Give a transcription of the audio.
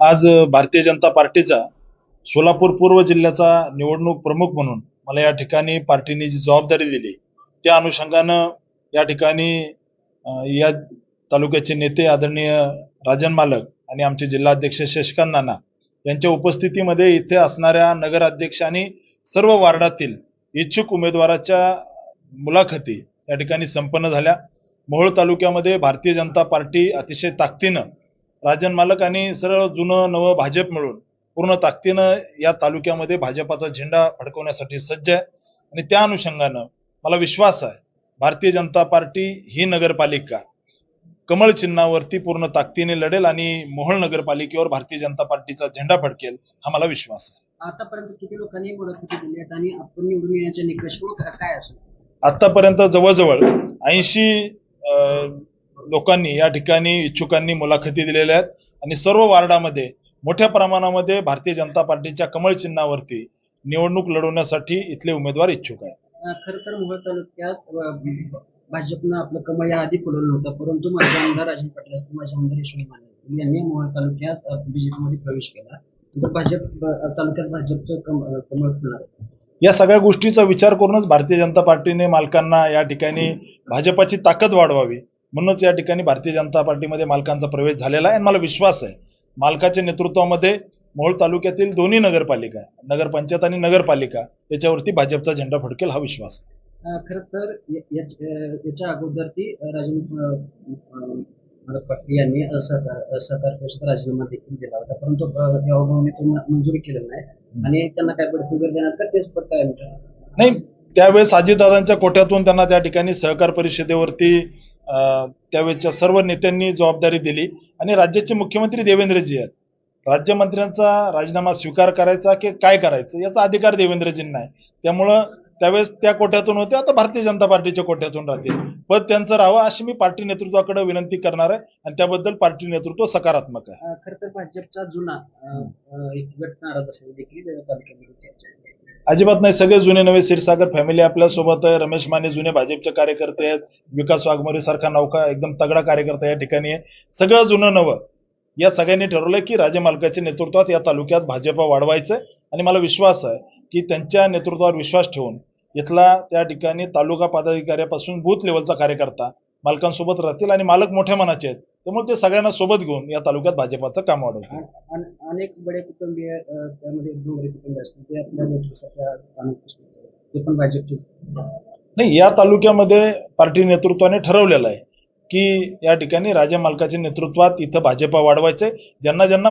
आज भारतीय जनता पार्टीचा सोलापूर पूर्व जिल्ह्याचा निवडणूक प्रमुख म्हणून मला या ठिकाणी पार्टीने जी जबाबदारी दिली त्या अनुषंगानं या ठिकाणी या तालुक्याचे नेते आदरणीय राजन मालक आणि आमचे जिल्हाध्यक्ष शशिकांत नाना यांच्या उपस्थितीमध्ये इथे असणाऱ्या नगराध्यक्ष आणि सर्व वार्डातील इच्छुक उमेदवाराच्या मुलाखती या ठिकाणी संपन्न झाल्या. मोहोळ तालुक्यामध्ये भारतीय जनता पार्टी अतिशय ताकदीनं राजन मालक आणि सर्व जुनं नवं भाजप मिळून पूर्ण ताकदीनं या तालुक्यामध्ये भाजपाचा झेंडा फडकवण्यासाठी सज्ज आहे. आणि त्या अनुषंगानं मला विश्वास आहे भारतीय जनता पार्टी ही नगरपालिका कमळ चिन्हावरती पूर्ण ताकदीने लढेल आणि मोहोळ नगरपालिकेवर भारतीय जनता पार्टीचा झेंडा फडकेल हा मला विश्वास आहे. आतापर्यंत किती लोकांनी आणि आपण निवडून येण्याचे निकष काय असेल? आतापर्यंत जवळजवळ ऐंशी लोकांनी या ठिकाणी इच्छुकांनी मुलाखती दिलेल्या आहेत. आणि सर्व वार्डामध्ये मोठ्या प्रमाणामध्ये भारतीय जनता पार्टीच्या कमळ चिन्हावरती निवडणूक लढवण्यासाठी इथले उमेदवार इच्छुक आहेत. खरं तर मोहोळ तालुक्यात भाजपनं आपलं कमळ या आधी फुलवलं नव्हतं. परंतु माझे आमदार राजन पाटील असतील माझे आमदार यशवंत माने यांनी मोहोळ तालुक्यात बीजेपी मध्ये प्रवेश केला. तर भाजप तालुक्यात भाजपचं कमळ फुलणार. या सगळ्या गोष्टीचा विचार करूनच भारतीय जनता पार्टीने मालकांना या ठिकाणी भाजपाची ताकद वाढवावी. म्हणूनच या ठिकाणी भारतीय जनता पार्टीमध्ये मालकांचा प्रवेश झालेला आहे आणि मला विश्वास आहे. मालकाच्या नेतृत्वामध्ये मोहोळ तालुक्यातील दोन्ही नगरपालिका नगरपंचायत आणि नगरपालिका याच्यावरती भाजपचा झेंडा फडकेल हा विश्वास आहे. खरं तर याच्या अगोदर ती अं, राजन अं, अं, मालक पाटील यांनी असहकार परिषद राजीनामा देखील दिला होता. परंतु देवाभाऊने तो मंजुरी केलेला नाही. आणि त्यांना काय बढती वगैरे देणार तर तेच पडतं आमच्या नाही त्यावेळेस अजितदादांच्या कोट्यातून त्यांना त्या ठिकाणी सहकार परिषदेवरती त्यावेळच्या सर्व नेत्यांनी जबाबदारी दिली आणि राज्याचे मुख्यमंत्री देवेंद्रजी आहेत. राज्यमंत्र्यांचा राजीनामा स्वीकार करायचा की काय करायचं याचा अधिकार देवेंद्रजींना आहे. त्यामुळं त्यावेळेस त्या कोट्यातून होते आता भारतीय जनता पार्टीच्या कोट्यातून राहतील. पद त्यांचं राहावं अशी मी पार्टी नेतृत्वाकडे विनंती करणार आहे आणि त्याबद्दल पार्टी नेतृत्व सकारात्मक आहे. खर तर भाजपचा जुना एक गट नाराज देखील अजिबात नाही सगळे जुने नवे क्षीरसागर फॅमिली आपल्यासोबत आहे. रमेश माने जुने भाजपचे कार्यकर्ते आहेत. विकास वाघमोरे सारखा नौका एकदम तगडा कार्यकर्ता या ठिकाणी आहे. सगळं जुनं नवं. या सगळ्यांनी ठरवलंय की राजे मालकाच्या नेतृत्वात या तालुक्यात भाजपा वाढवायचं आणि मला विश्वास आहे की त्यांच्या नेतृत्वावर विश्वास ठेवून इथला त्या ठिकाणी तालुका पदाधिकाऱ्यापासून बूथ लेवलचा कार्यकर्ता मालकांसोबत राहतील आणि मालक मोठ्या मनाचे आहेत. त्यामुळे ते सगळ्यांना सोबत घेऊन या तालुक्यात भाजपाचं काम अन- अनेक बडे कुटुंबीय त्यामध्ये डोंगरी ते आपल्या. ते पण भाजपचे नाही या तालुक्यामध्ये पार्टी नेतृत्वाने ठरवलेलं आहे की या ठिकाणी राजा मालकाच्या नेतृत्वात इथं भाजपा वाढवायचंय ज्यांना ज्यांना